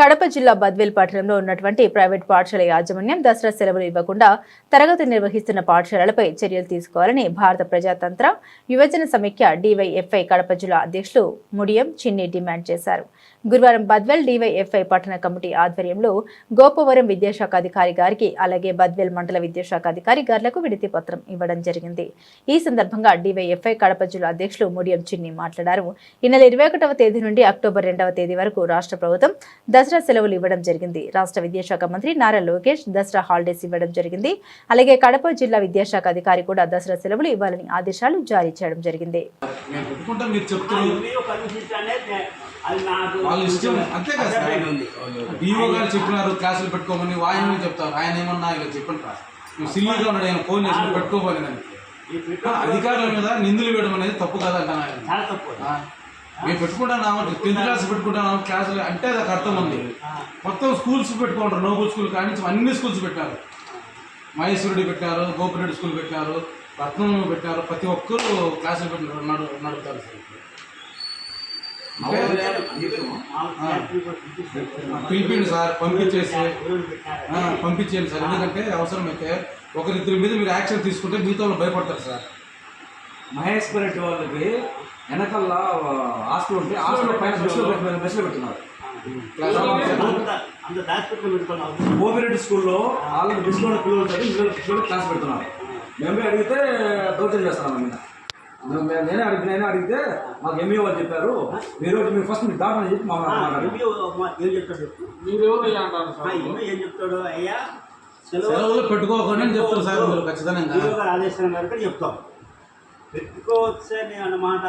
కడప జిల్లా బద్వేల్ పట్టణంలో ఉన్నటువంటి ప్రైవేట్ పాఠశాల యాజమాన్యం దసరా సెలవులు ఇవ్వకుండా తరగతి నిర్వహిస్తున్న పాఠశాలలపై చర్యలు తీసుకోవాలని భారత ప్రజాతంత్ర యువజన సమైక్య డివైఎఫ్ఐ కడప జిల్లా అధ్యక్షులు ముడియం చిన్ని డిమాండ్ చేశారు. గురువారం బద్వేల్ డివైఎఫ్ఐ పట్టణ కమిటీ ఆధ్వర్యంలో గోపవరం విద్యాశాఖ అధికారి గారికి అలాగే బద్వేల్ మండల విద్యాశాఖ అధికారి గారులకు విడతి పత్రం ఇవ్వడం జరిగింది. ఈ సందర్భంగా డివైఎఫ్ఐ కడప జిల్లా అధ్యక్షులు ముడియం చిన్ని మాట్లాడారు. ఈ నెల ఇరవై ఒకటవ తేదీ నుండి అక్టోబర్ రెండవ తేదీ వరకు రాష్ట్ర ప్రభుత్వం దసరా సెలవులు ఇవ్వడం జరిగింది. రాష్ట్ర విద్యాశాఖ మంత్రి నారా లోకేష్ దసరా హాలిడేస్ ఇవ్వడం జరిగింది. అలాగే కడప జిల్లా విద్యాశాఖ అధికారి కూడా దసరా సెలవులు ఇవ్వాలని ఆదేశాలు జారీ చేయడం జరిగింది. వాళ్ళ ఇష్టం అంతే కదా సార్. డిఓ గారు చెప్పినారు క్లాసులు పెట్టుకోమని. ఆయన చెప్తారు. ఆయన ఏమన్నా ఇలా చెప్పండి నువ్వు ఉన్నాడు ఆయన ఫోన్ చేసి అధికారుల మీద నిందులు వేయడం అనేది తప్పు కదా అంటాను ఆయన. చాలా తప్పు మేము పెట్టుకుంటున్నాము టెన్త్ క్లాస్ పెట్టుకుంటున్నాము క్లాసులు అంటే అది అర్థం ఉంది. మొత్తం స్కూల్స్ పెట్టుకుంటారు. నోబుల్ స్కూల్ కానీ అన్ని స్కూల్స్ పెట్టారు. మహేశ్వరుడి పెట్టారు గోపిరెడ్డి స్కూల్ పెట్టారు రత్నం పెట్టారు. ప్రతి ఒక్కరు క్లాసులు పెట్టినారు. నడు నడుపుతారు పిలిపిండి సార్ పంపించేసి పంపించేయండి సార్. ఎందుకంటే అవసరమైతే ఒకరిద్దరి మీద మీరు యాక్షన్ తీసుకుంటే మీతో వాళ్ళు భయపడతారు సార్. మహేశ్వర రెడ్డి వాళ్ళకి వెనకల్లా హాస్టల్ ఉంటే హాస్టల్ పైన బస్సులో పెట్టి బస్సులో పెట్టుకున్నావు గోపిరెడ్డి స్కూల్లో వాళ్ళకి బస్సులో పిల్లలు ఉంటారు పిల్లలు పిల్లలు క్లాస్ పెడుతున్నారు. మేమే అడిగితే దౌర్జన్యం చేస్తున్నాం మీద. నేనే అడిగి నేనే అడిగితే మాకు ఎంఈ వాళ్ళు చెప్పారు. మీరు మీరు ఫస్ట్ మీరు దాటని చెప్పి మా మాట్లాడారు. ఏం చెప్తాడు? ఏం చెప్తాడు? అయ్యా సెలవు సెలవులు పెట్టుకోకండి అని చెప్తారు సార్ ఖచ్చితంగా. ఆదేశం మేరకు చెప్తాం. పెట్టుకోవచ్చే నేను అన్నమాట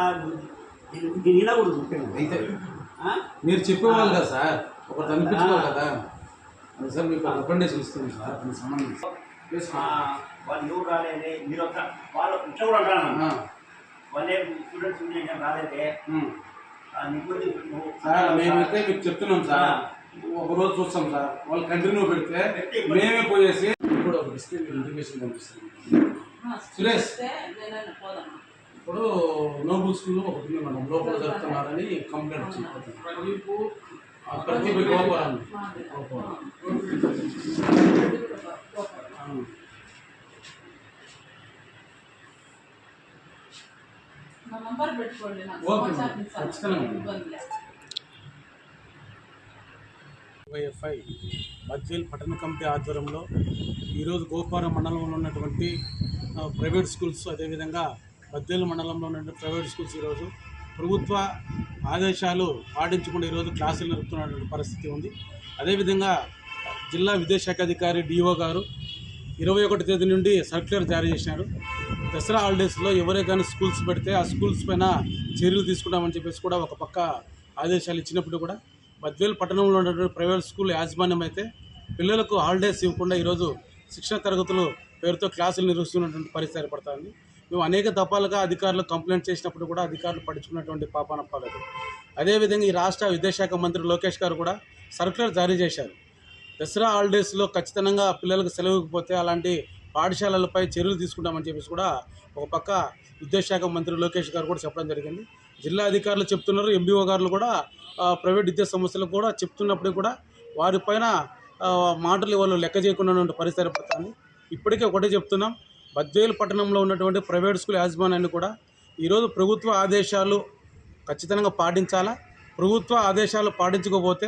వినకూడదు ముఖ్యంగా. అయితే? మీరు చెప్పేవాళ్ళు కదా సార్. ఒకటి అనిపించుకోవాలి కదా. సార్ మీకు రికమెండేషన్ ఇస్తుంది సార్. దీనికి సంబంధించి. వాళ్ళు ఎవరు రాలేదే? మీరు ఒక వాళ్ళ కూర్చో కూడా అంటాను వాళ్ళే స్టూడెంట్స్ నేను రాలేదే? సార్ మేమైతే మీకు చెప్తున్నాం సార్. ఒక రోజు చూస్తాం సార్. వాళ్ళు కంటిన్యూ పెడితే మేమే పోయేసి ఇప్పుడు ఒక డిస్ట్రిక్ట్ ఇంటిమేషన్ పంపిస్తాం. సురేష్. ఇప్పుడు నోబుల్ స్కూల్ ఒకటి ఉంది మనం లోపల జరుగుతున్నారని కంప్లైంట్ వచ్చింది. ఆ, ప్రతి గోపురం నంబర్ పెట్టుకోండి మేడం. వైఎఫ్ఐ బద్వేల్ పట్టణ కమిటీ ఆధ్వర్యంలో ఈరోజు గోపారం మండలంలో ఉన్నటువంటి ప్రైవేట్ స్కూల్స్ అదేవిధంగా బద్వేల్ మండలంలో ఉన్న ప్రైవేట్ స్కూల్స్ ఈరోజు ప్రభుత్వ ఆదేశాలు పాటించకుండా ఈరోజు క్లాసులు నడుపుతున్నటువంటి పరిస్థితి ఉంది. అదేవిధంగా జిల్లా విద్యాశాఖ అధికారి డిఓ గారు ఇరవై ఒకటి తేదీ నుండి సర్క్యులర్ జారీ చేశారు దసరా హాలిడేస్లో ఎవరే కానీ స్కూల్స్ పెడితే ఆ స్కూల్స్ పైన చర్యలు తీసుకుంటామని చెప్పేసి కూడా ఒక పక్క ఆదేశాలు ఇచ్చినప్పుడు కూడా బద్వేలు పట్టణంలో ఉన్నటువంటి ప్రైవేట్ స్కూల్ యాజమాన్యం అయితే పిల్లలకు హాలిడేస్ ఇవ్వకుండా ఈరోజు శిక్షణ తరగతులు పేరుతో క్లాసులు నిర్వహిస్తున్నటువంటి పరిస్థితి ఏర్పడుతుంది. మేము అనేక దఫాలుగా అధికారులు కంప్లైంట్ చేసినప్పుడు కూడా అధికారులు పడుచుకున్నటువంటి పాపానప్పలేదు అదేవిధంగా ఈ రాష్ట్ర విద్యాశాఖ మంత్రి లోకేష్ గారు కూడా సర్క్యులర్ జారీ చేశారు. దసరా హాలిడేస్లో ఖచ్చితంగా పిల్లలకు సెలవు అలాంటి పాఠశాలలపై చర్యలు తీసుకుంటామని చెప్పేసి కూడా ఒక పక్క విద్యాశాఖ మంత్రి లోకేష్ గారు కూడా చెప్పడం జరిగింది. జిల్లా అధికారులు చెప్తున్నారు ఎంబీఓ గారులు కూడా ప్రైవేట్ విద్యా సంస్థలకు కూడా చెప్తున్నప్పుడు కూడా వారిపైన మాటలు వాళ్ళు లెక్క చేయకుండా పరిస్థితి ఏర్పడుతుంది. ఇప్పటికే ఒకటే చెప్తున్నాం. బద్వేలు పట్టణంలో ఉన్నటువంటి ప్రైవేట్ స్కూల్ యాజమాన్యాన్ని కూడా ఈరోజు ప్రభుత్వ ఆదేశాలు ఖచ్చితంగా పాటించాలా? ప్రభుత్వ ఆదేశాలు పాటించకపోతే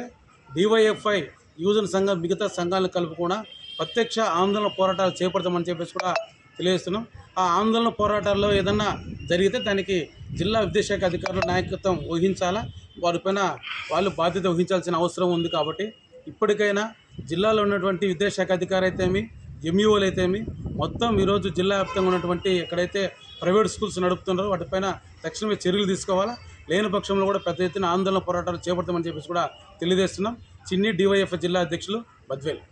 డివైఎఫ్ఐ యువజన సంఘం మిగతా సంఘాలను కలుపుకుండా ప్రత్యక్ష ఆందోళన పోరాటాలు చేపడతామని చెప్పేసి కూడా తెలియజేస్తున్నాం. ఆ ఆందోళన పోరాటాల్లో ఏదన్నా జరిగితే దానికి జిల్లా విద్యాశాఖ అధికారుల నాయకత్వం వహించాలా? వారిపైన వాళ్ళు బాధ్యత వహించాల్సిన అవసరం ఉంది కాబట్టి ఇప్పటికైనా జిల్లాలో ఉన్నటువంటి విద్యాశాఖ అధికారి అయితేమి ఎంఈఓలు అయితేమి? మొత్తం ఈరోజు జిల్లా వ్యాప్తంగా ఉన్నటువంటి ఎక్కడైతే ప్రైవేట్ స్కూల్స్ నడుపుతున్నారో వాటిపైన తక్షణమే చర్యలు తీసుకోవాలా? లేని పక్షంలో కూడా పెద్ద ఎత్తున ఆందోళన పోరాటాలు చేపడతామని చెప్పేసి కూడా తెలియజేస్తున్నాం. చిన్ని డివైఎఫ్ జిల్లా అధ్యక్షులు బద్వేల్.